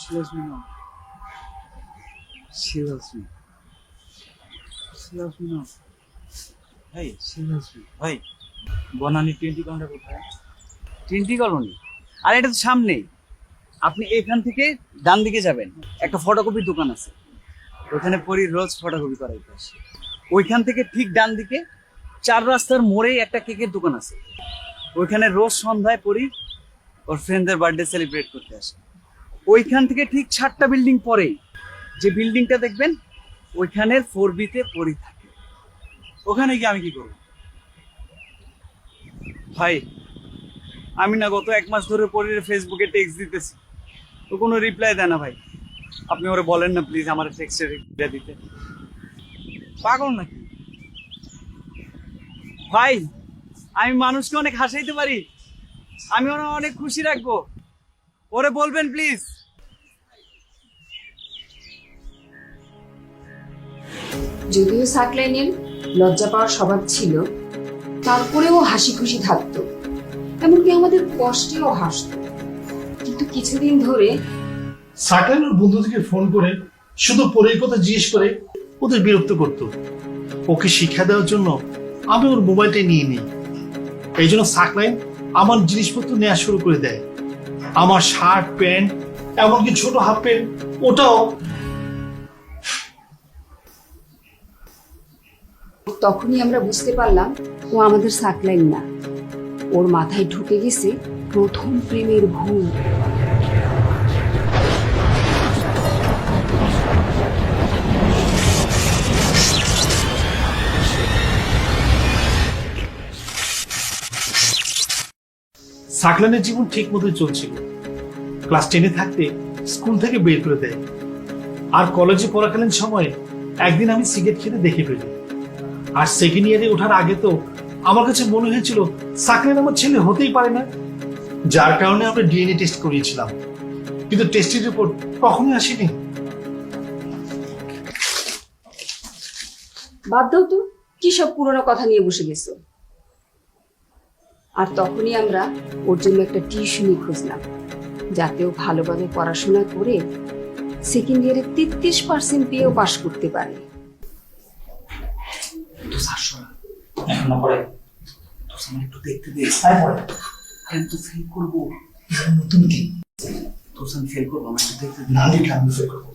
She loves me now. She loves me. She loves me now. ভাই She loves me. ভাই Banani twenty কোথায়? Colony আর এটা তো সামনেই। আপনি এখান থেকে ডান দিকে যাবেন। একটা ফটোকপির দোকান আছে। ওখানে পরি রোজ ফটোকপি করাই আসে। ওইখান থেকে ঠিক ডান দিকে চার রাস্তার মোড়েই একটা কেকের দোকান আছে। ওইখানে রোজ সন্ধ্যায় পরি ওর ফ্রেন্ডদের বার্থডে সেলিব্রেট করতে আসে। ওইখান থেকে ঠিক সাতটা বিল্ডিং পরেই যে বিল্ডিংটা দেখবেন, ওইখানে ফোর বিতে পরি থাকে। ওখানে গিয়ে আমি কি করব? ভাই, আমি না গত এক মাস ধরে পরের ফেসবুকে টেক্সট দিতেছি। তো কোনো রিপ্লাই দেয় না ভাই। আপনি ওরে বলেন না প্লিজ আমার টেক্সটের রিপ্লাই দিতে। পাগল নাকি? ভাই, আমি মানুষকে অনেক হাসাইতে পারি। আমি ওরা অনেক খুশি রাখব। ওরে বলবেন প্লিজ যদিও সাকলাইনের লজ্জা পাওয়ার স্বভাব ছিল তারপরেও হাসি খুশি থাকতো। এমনকি আমাদের কষ্টেও হাসতো। কিন্তু কিছুদিন ধরে সাকলাইন ওর বন্ধুদেরকে ফোন করে শুধু পরের কথা জিজ্ঞেস করে ওদের বিরক্ত করত। ওকে শিক্ষা দেওয়ার জন্য আমি ওর মোবাইলটা নিয়ে নিই। এই জন্য সাকলাইন আমার জিনিসপত্র নেওয়া শুরু করে দেয়। আমার শার্ট প্যান্ট, এমনকি ছোট হাফ প্যান্ট, ওটাও। তখনই আমরা বুঝতে পারলাম ও আমাদের সাকলাইন না। ওর মাথায় ঢুকে গেছে প্রথম প্রেমের ভুল সাকলাইনের জীবন ঠিক মতোই চলছিল। ক্লাস টেনে থাকতে স্কুল থেকে বের করে দেয়। আর কলেজে পড়াকালীন সময়ে একদিন আমি সিগারেট খেতে দেখে ফেলি। আর সেকেন্ড ইয়ারে ওঠার আগে তো আমার কাছে মনে হয়েছিল সাকলেন আমার ছেলে হতেই পারে না। যার কারণে আমরা ডিএনএ টেস্ট করিয়েছিলাম। কিন্তু টেস্টের রিপোর্ট কখনোই আসেনি। বাদ দাও তো, কি সব পুরোনো কথা নিয়ে বসে গেছো? আর তখনই আমরা ওর জন্য একটা টিউশনই খুঁজলাম যাতে ও ভালোভাবে পড়াশোনা করে সেকেন্ড ইয়ারে তেত্রিশ পার্সেন্ট পেয়েও পাশ করতে পারে। এখনও পরে একটু দেখতে দে আমি তো ফেল করব। নতুন কি তো আমি ফেল করব আমার দেখতে না দেখে আমি ফেল করব।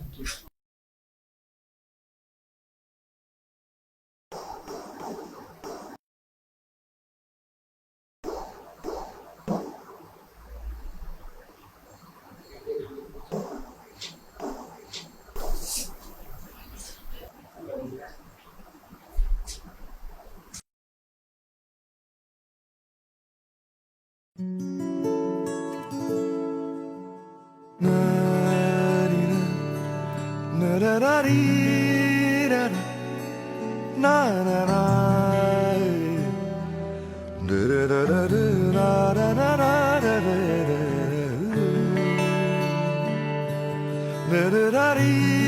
da da da dee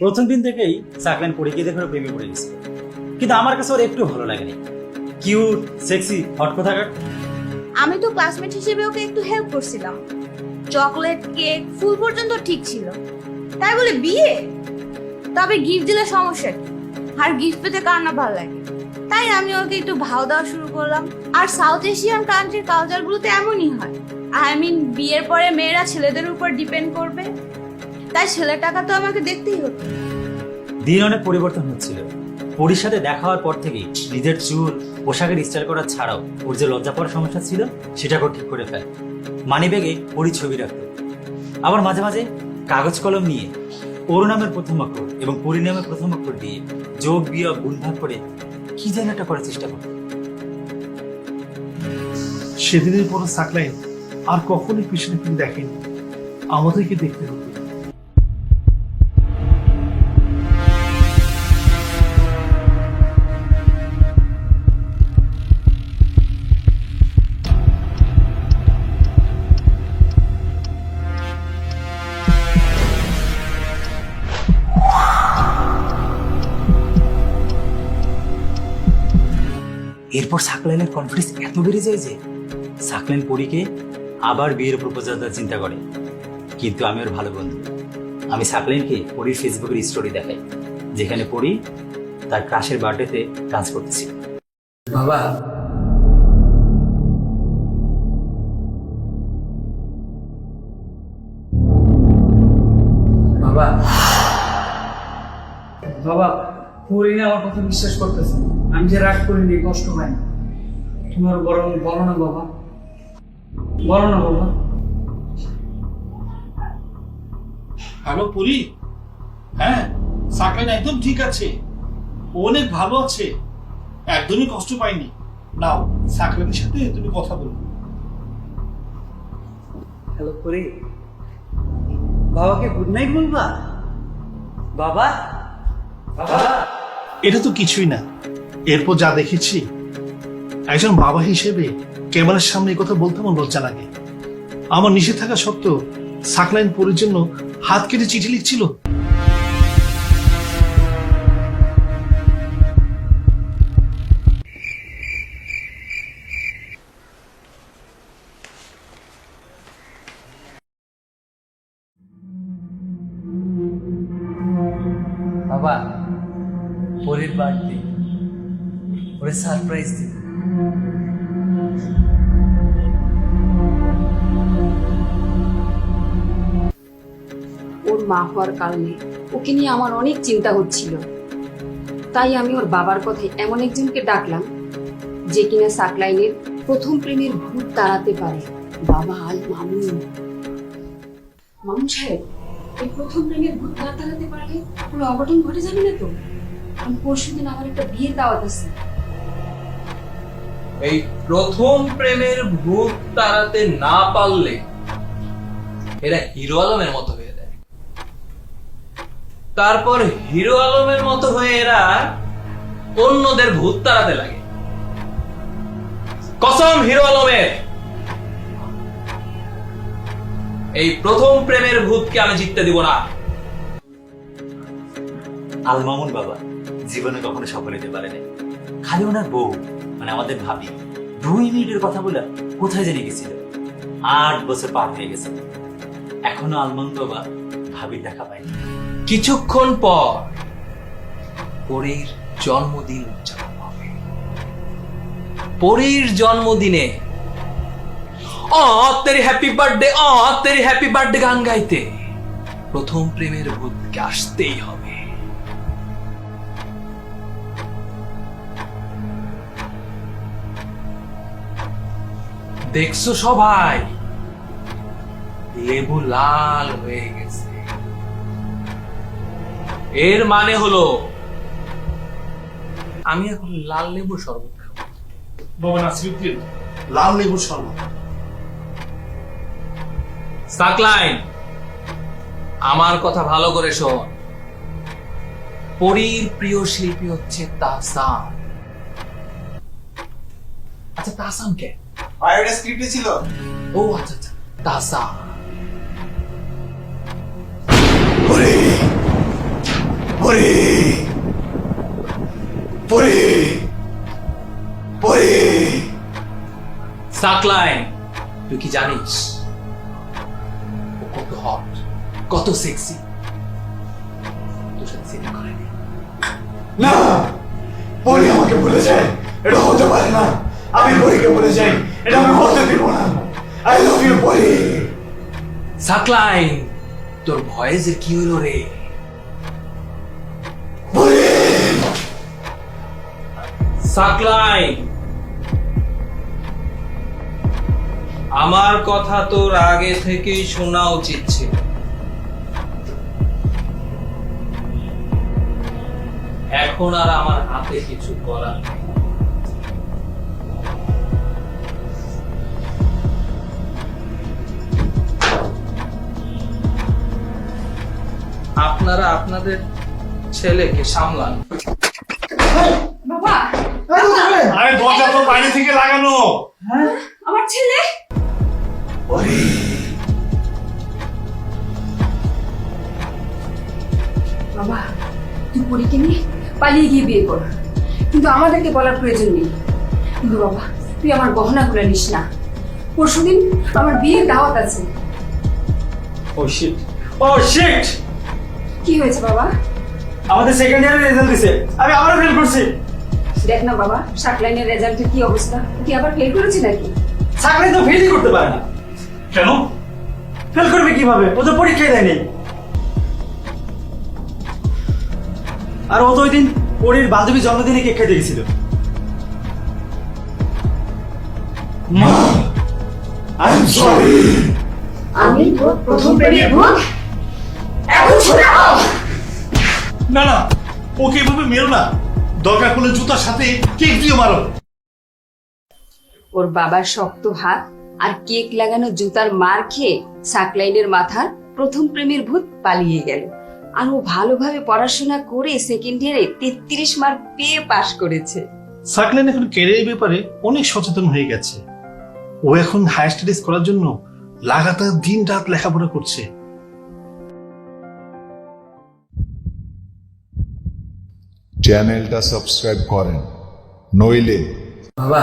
প্রথম দিন থেকেই সাকলাইন পড়ে গিয়ে দেখে প্রেমে পড়ে গেছে। কিন্তু আমার কাছে ওর একটু ভালো লাগেনি। কিউট, সেক্সি, হট কোথাকার আমি তো ক্লাসমেট হিসেবে ওকে একটু হেল্প করছিলাম। চকলেট, কেক, ফুল পর্যন্ত ঠিক ছিল। তাই বলে বিয়ে? তবে গিফট দিলে সমস্যা কি? আর গিফট পেতে কার না ভালো লাগে? তাই আমি ওকে একটু ভাও দেওয়া শুরু করলাম। আর সাউথ এশিয়ান কান্ট্রির কালচারগুলোতে এমনই হয়। আই মিন বিয়ের পরে মেয়েরা ছেলেদের উপর ডিপেন্ড করবে। তাই ছেলের টাকা তো আমাকে দেখতেই হতো। দিন অনেক পরিবর্তন হচ্ছিল। পরীর সাথে দেখা হওয়ার পর থেকেই নিজের চুল, পোশাকের স্টাইল করা ছাড়াও ওর যে লজ্জা পাওয়ার সমস্যা ছিল সেটাকেও ঠিক করে ফেলে। মানি ব্যাগে পরি ছবি রাখতো। আবার মাঝে মাঝে কাগজ কলম নিয়ে ওর নামের প্রথম অক্ষর এবং পরি নামের প্রথম অক্ষর দিয়ে যোগ, বিয়োগ, গুণ ভাগ করে কি যেন একটা করার চেষ্টা করতো। সেদিনের পর সাকলাইন আর কখনোই পিছনে ফিরে দেখেনি। আমাদেরকে দেখতে হতো। এরপর সাকলাইনের কনফিডেন্স এত বেড়ে যায় যে সাকলাইন পরীকে আবার বিয়ের প্রপোজাল দেওয়ার চিন্তা করে। কিন্তু আমি ওর ভালো বন্ধু। আমি সাকলাইনকে পরীর ফেসবুকের স্টোরি দেখাই, যেখানে পরী তার ক্রাশের বার্থডেতে ডান্স করতেছিল। বাবা। বাবা। বাবা পরিনে আমার কথা বিশ্বাস করতেছে না। আমি যে রাগ করিনি কষ্ট পাইনি তোমার বরং বলো না বাবা। বলো না বাবা। হ্যালো পুরি। হ্যাঁ সাকলাইন একদম ঠিক আছে। ও অনেক ভালো আছে। একদমই কষ্ট পাইনি। নাও সাকলাইনের সাথে তুমি কথা বলো। হ্যালো পরি। বাবাকে গুড নাইট বলবা? বাবা? বাবা? এটা তো কিছুই না। এরপর যা দেখেছি, একজন বাবা হিসেবে ক্যামেরার সামনে কথা বলতে আমার লজ্জা লাগে। আমার নিষেধ থাকা সত্ত্বেও সাকলাইন পরির জন্য হাত কেটে চিঠি লিখছিল। বাবা, পরের বার্থডে। ওরে সারপ্রাইজ দিন ওর মা হওয়ার কারণে ওকে নিয়ে আমার অনেক চিন্তা হচ্ছিল। তাই আমি ওর বাবার কথায় এমন একজনকে ডাকলাম যে কিনা সাকলাইনের প্রথম প্রেমের ভূত তাড়াতে পারে। বাবা আল মামুন। মামুন সাহেব, এই প্রথম প্রেমের ভূত তাড়াতে পারলে কোনো অঘটন ঘটে যাবে না তো? আমি পরশু দিন আমার একটা বিয়ের দাওয়াত আছে। এই প্রথম প্রেমের ভূত তাড়াতে না পারলে এরা হিরো আলমের মতো হয়ে যায়। তারপর হিরো আলমের মতো হয়ে এরা অন্যদের ভূত তাড়াতে লাগে। কসম হিরো আলমের! এই প্রথম প্রেমের ভূতকে আমি জিততে দিব না। আলমামুন বাবা, জীবনে কখনো সফল হতে পারে নাই খালি ওনার বউ। মানে আমাদের ভাবি। দুই মিনিটের কথা বলে কোথায় জেনে গেছিল। আট বছর পার হয়ে গেছে। এখনও আলমামুন বাবা ভাবির দেখা পায়নি কিছুক্ষণ পর পরীর জন্মদিন উদযাপন হবে। পরীর জন্মদিনে, অ, তেরি হ্যাপি বার্থডে, অ, তেরি হ্যাপি বার্থডে গান গাইতে। প্রথম প্রেমের ভূতকে আসতেই হবে। দেখছ সবাই? লেবু লাল হয়ে গেছে। এর মানে হলো আমি এখন লাল লেবু শরবত খাব। বাবা নাসিরুদ্দিন লাল লেবুর শরবত। সাকলাইন আমার কথা ভালো করে শোন। পরীর প্রিয় শিল্পী হচ্ছে তাসাম আচ্ছা তাসাম কে? আর এটা স্ক্রিপ্টে ছিল। ও আচ্ছা আচ্ছা। তাসাম পরে পরে পরে পরে সাকলাইন তুই কি জানিস? ও কত হট কত সেক্সি তোর সাথে সিনেমা করেনি না পরে আমাকে বলে যায় এটা হতে পারে না। আমি পরীকে বলে যাই। এটা আমি বলতে দিব না। আই লাভ ইউ বলি সাকলাইন তোর ভয়ে যে কি হলো রে? বলি সাকলাইন আমার কথা তোর আগে থেকেই শোনা উচিত ছিল। এখন আর আমার হাতে কিছু করার নেই। আপনারা আপনাদের ছেলেকে সামলান। বাবা আরে দরজা তো বাইরে থেকে লাগানো। আমার ছেলে? বাবা তুই পরীকে নিয়ে পালিয়ে গিয়ে বিয়ে কর। কিন্তু আমাদেরকে বলার প্রয়োজন নেই। কিন্তু বাবা তুই আমার গহনা খুলে নিস না। পরশুদিন আমার বিয়ের দাওয়াত আছে। ও শিট ও শিট কি হয়েছে বাবা? আমাদের সেকেন্ড ইয়ারের রেজাল্ট দিছে। আমি আবারও ফেল করছি। দেখ না বাবা সাকলাইনের রেজাল্টের কি অবস্থা? কি আবার ফেল করেছে নাকি? চাকরি তো ফেলই করতে পারে না। কেন? ফেল করবে কীভাবে? ও তো পরীক্ষাই দেয়নি। আর ও তো ওই দিন পরীর বান্ধবী জন্মদিনে কেক খেতে গেছিল। আই এম সরি আমি প্রথম প্রেমের না না ওকে এভাবে মেরো না। দরকার জুতার সাথে কেক দিয়ে মারো। ওর বাবার শক্ত হাত আর কেক লাগানো জুতার মার খেয়ে সাকলাইনের মাথার প্রথম প্রেমের ভূত পালিয়ে গেল। আর ও ভালোভাবে পড়াশোনা করে সেকেন্ড ইয়ারে তেত্রিশ মার্ক পেয়ে পাশ করেছে। সাকলেন এখন ক্যারিয়ার ব্যাপারে অনেক সচেতন হয়ে গেছে। ও এখন হায়ার স্টাডিজ করার জন্য লাগাতার দিন রাত লেখাপড়া করছে। চ্যানেলটা সাবস্ক্রাইব করেন। নইলে বাবা